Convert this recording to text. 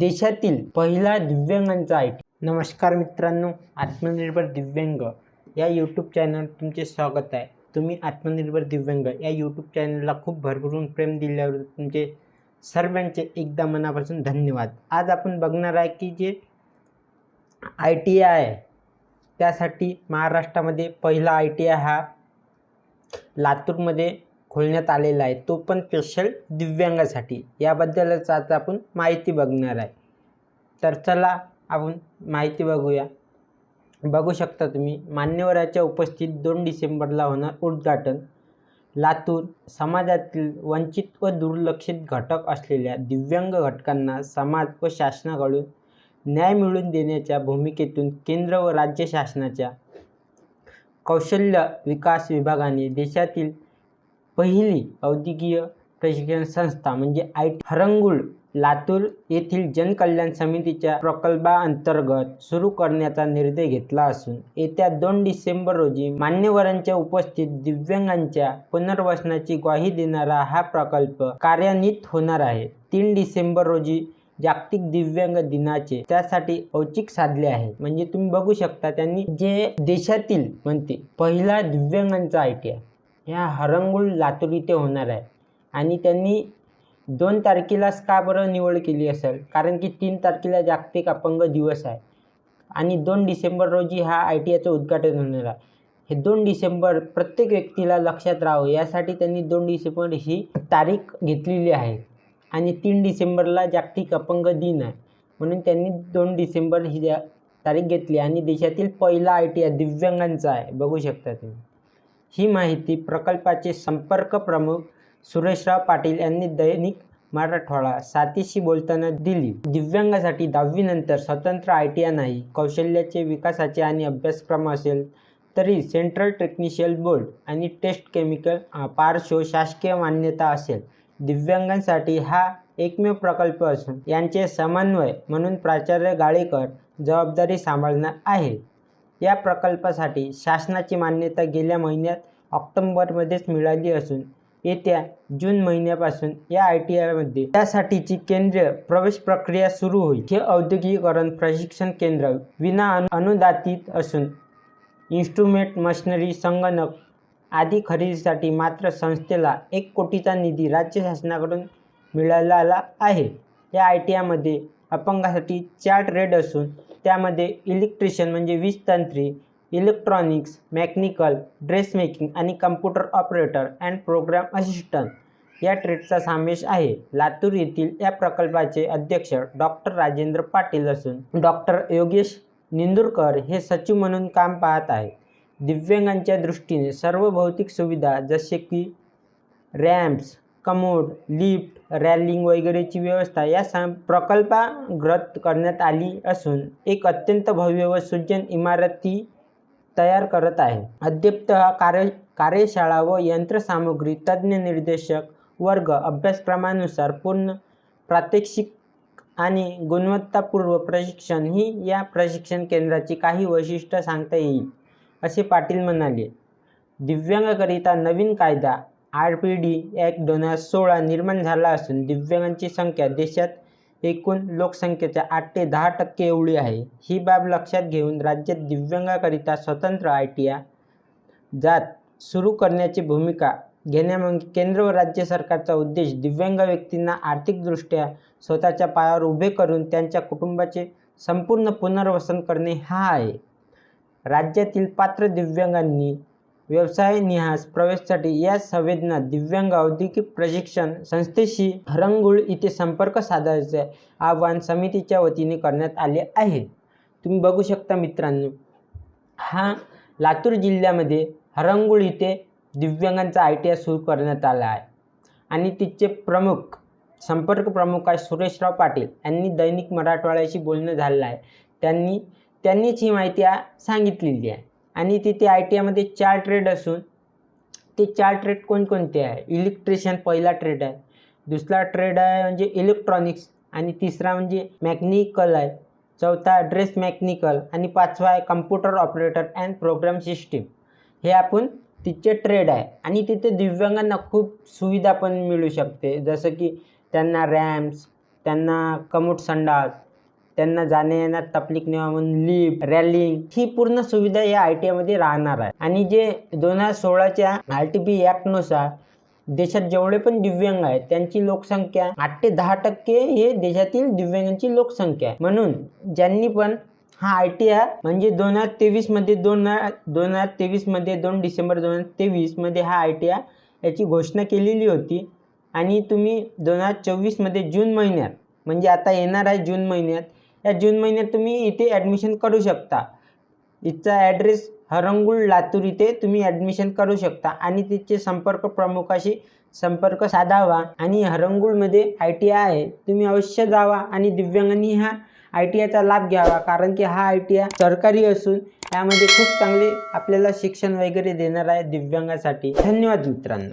देशातील पहिला दिव्यांगांचा I T. नमस्कार मित्रांनो आत्मनिर्भर दिव्यांग या यूट्यूब चॅनल तुमचे स्वागत आहे. तुम्ही आत्मनिर्भर दिव्यांग या यूट्यूब चॅनलला खूप भरभरून प्रेम दिल्यावर तुमचे सर्वांचे एकदा मनापासून धन्यवाद. आज आपण बघणार आहे की जे आय टी आय आहे त्यासाठी महाराष्ट्रामध्ये पहिला आय टी आय हा लातूरमध्ये. खोलण्यात आलेला आहे. तो पण स्पेशल दिव्यांगासाठी. याबद्दलच आज आपण माहिती बघणार आहे. तर चला आपण माहिती बघूया. बघू शकता तुम्ही मान्यवराच्या उपस्थित दोन डिसेंबरला होणार उद्घाटन. लातूर समाजातील वंचित व दुर्लक्षित घटक असलेल्या दिव्यांग घटकांना समाज व शासनाकडून न्याय मिळवून देण्याच्या भूमिकेतून केंद्र व राज्य शासनाच्या कौशल्य विकास विभागाने देशातील पहिली औद्योगिक प्रशिक्षण संस्था म्हणजे आय टी हरंगुळ लातूर येथील जनकल्याण समितीच्या प्रकल्पाअंतर्गत सुरू करण्याचा निर्णय घेतला असून येत्या दोन डिसेंबर रोजी मान्यवरांच्या उपस्थित दिव्यांगांच्या पुनर्वसनाची ग्वाही देणारा हा प्रकल्प कार्यान्वित होणार आहे. तीन डिसेंबर रोजी जागतिक दिव्यांग दिनाचे त्यासाठी औचिक साधले आहे. म्हणजे तुम्ही बघू शकता त्यांनी जे देशातील म्हणते पहिला दिव्यांगांचा आय टी आय. ह्या हरंगुळ लातूर इथे होणार आहे. आणि त्यांनी दोन तारखेलाच का बरं निवड केली असेल? कारण की तीन तारखेला जागतिक अपंग दिवस आहे. आणि दोन डिसेंबर रोजी हा आय टी आयचं उद्घाटन होणार आहे. हे दोन डिसेंबर प्रत्येक व्यक्तीला लक्षात राहावं. यासाठी त्यांनी दोन डिसेंबर ही तारीख घेतलेली आहे. आणि तीन डिसेंबरला जागतिक अपंग दिन आहे. म्हणून त्यांनी दोन डिसेंबर ही तारीख घेतली. आणि देशातील पहिला आय टी आय दिव्यांगांचा आहे. बघू शकता तुम्ही. ही माहिती प्रकल्पाचे संपर्क प्रमुख सुरेशराव पाटील यांनी दैनिक मराठवाडा साथीशी बोलताना दिली. दिव्यांगासाठी दहावीनंतर स्वतंत्र आय टी आय नाही कौशल्याचे विकासाचे आणि अभ्यासक्रम असेल तरी सेंट्रल टेक्निशियल बोर्ड आणि टेस्ट केमिकल पार्श्व शासकीय मान्यता असेल. दिव्यांगांसाठी हा एकमेव प्रकल्प असून यांचे समन्वय म्हणून प्राचार्य गाळेकर जबाबदारी सांभाळणार आहे या प्रकल्पासाठी शासनाची मान्यता गेल्या महिन्यात ऑक्टोंबरमध्येच मिळाली असून येत्या जून महिन्यापासून या आय टी आयमध्ये त्यासाठीची केंद्रीय प्रवेश प्रक्रिया सुरू होईल. हे औद्योगिकरण प्रशिक्षण केंद्र विना अनुदातीत असून इन्स्ट्रुमेंट मशिनरी संगणक आदी खरेदीसाठी मात्र संस्थेला एक कोटीचा निधी राज्य शासनाकडून मिळालेला आहे. या आय टी आयमध्ये अपंगासाठी चार ट्रेड असून त्यामध्ये इलेक्ट्रिशियन म्हणजे वीज तंत्री इलेक्ट्रॉनिक्स मेकॅनिकल ड्रेसमेकिंग आणि computer operator and program assistant या ट्रेडचा समावेश आहे. लातूर येथील या प्रकल्पाचे अध्यक्ष डॉक्टर राजेंद्र पाटील असून डॉक्टर योगेश निंदुरकर हे सचिव म्हणून काम पाहत आहेत. दिव्यांगांच्या दृष्टीने सर्व भौतिक सुविधा जसे की रॅम्प्स कमोड लिफ्ट रॅलिंग वगैरेची व्यवस्था या सा प्रकल्पाग्रत करण्यात आली असून एक अत्यंत भव्य व सुजन इमारती तयार करत आहे. अद्यप्त हा कार्य कार्यशाळा व यंत्रसामुग्री तज्ज्ञ निर्देशक वर्ग अभ्यासक्रमानुसार पूर्ण प्रात्यक्षिक आणि गुणवत्तापूर्व प्रशिक्षण ही या प्रशिक्षण केंद्राची काही वैशिष्ट्य सांगता येईल असे पाटील म्हणाले. दिव्यांगाकरिता नवीन कायदा आर पी डी ॲक्ट दोन हजार सोळा निर्माण झाला असून दिव्यांगांची संख्या देशात एकूण लोकसंख्येच्या आठ ते दहा टक्के एवढी आहे. ही बाब लक्षात घेऊन राज्यात दिव्यांगाकरिता स्वतंत्र आय टी आय जात सुरू करण्याची भूमिका घेण्यामागे केंद्र व राज्य सरकारचा उद्देश दिव्यांग व्यक्तींना आर्थिकदृष्ट्या स्वतःच्या पायावर उभे करून त्यांच्या कुटुंबाचे संपूर्ण पुनर्वसन करणे हा आहे. राज्यातील पात्र दिव्यांगांनी व्यवसाय निहास प्रवेशासाठी या संवेदना दिव्यांग औद्योगिक प्रशिक्षण संस्थेशी हरंगुळ इथे संपर्क साधायचे आवाहन समितीच्या वतीने करण्यात आले आहे. तुम्ही बघू शकता मित्रांनो हा लातूर जिल्ह्यामध्ये हरंगुळ इथे दिव्यांगांचा आय टी आय सुरू करण्यात आला आहे. आणि तिचे प्रमुख संपर्क प्रमुख आहे सुरेशराव पाटील. यांनी दैनिक मराठवाड्याशी बोलणं झालेलं आहे. त्यांनी त्यांनीच ही माहिती सांगितलेली आहे. आणि तिथे आय टी आयमध्ये चार ट्रेड असून ते चार ट्रेड कोणकोणते आहे? इलेक्ट्रिशियन पहिला ट्रेड आहे. दुसरा ट्रेड आहे म्हणजे इलेक्ट्रॉनिक्स आणि तिसरा म्हणजे मॅकॅनिकल आहे. चौथा ड्रेस मॅकॅनिकल आणि पाचवा आहे computer operator and program system हे आपण तिचे ट्रेड आहे. आणि तिथे दिव्यांगांना खूप सुविधा पण मिळू शकते. जसं की त्यांना रॅम्स त्यांना कमोट संडास त्यांना जाण्या येण्यात तकलीफ नाही म्हणून लिफ्ट रॅलिंग ही पूर्ण सुविधा या आय टी आयमध्ये राहणार आहे. आणि जे दोन हजार सोळाच्या आर टी पी ॲक्टनुसार देशात जेवढे पण दिव्यांग आहेत त्यांची लोकसंख्या आठ ते दहा टक्के हे देशातील दिव्यांगांची लोकसंख्या आहे. म्हणून ज्यांनी पण हा आय टी आर म्हणजे दोन हजार तेवीसमध्ये दोन दोन हजार तेवीसमध्ये दोन डिसेंबर दोन हजार तेवीसमध्ये हा आय टी आर याची घोषणा केलेली होती. आणि तुम्ही दोन हजार चोवीसमध्ये जून महिन्यात म्हणजे आता येणार आहे जून महिन्यात या जून महिन्यात तुम्ही इथे ॲडमिशन करू शकता. इथचा ॲड्रेस हरंगुळ लातूर इथे तुम्ही ॲडमिशन करू शकता. आणि तिचे संपर्क प्रमुखाशी संपर्क साधावा. आणि हरंगुळमध्ये आय टी आय आहे. तुम्ही अवश्य जावा आणि दिव्यांगांनी हा आय टी आयचा लाभ घ्यावा. कारण की हा आय टी आय सरकारी असून यामध्ये खूप चांगले आपल्याला शिक्षण वगैरे देणार आहे दिव्यांगासाठी. धन्यवाद मित्रांनो.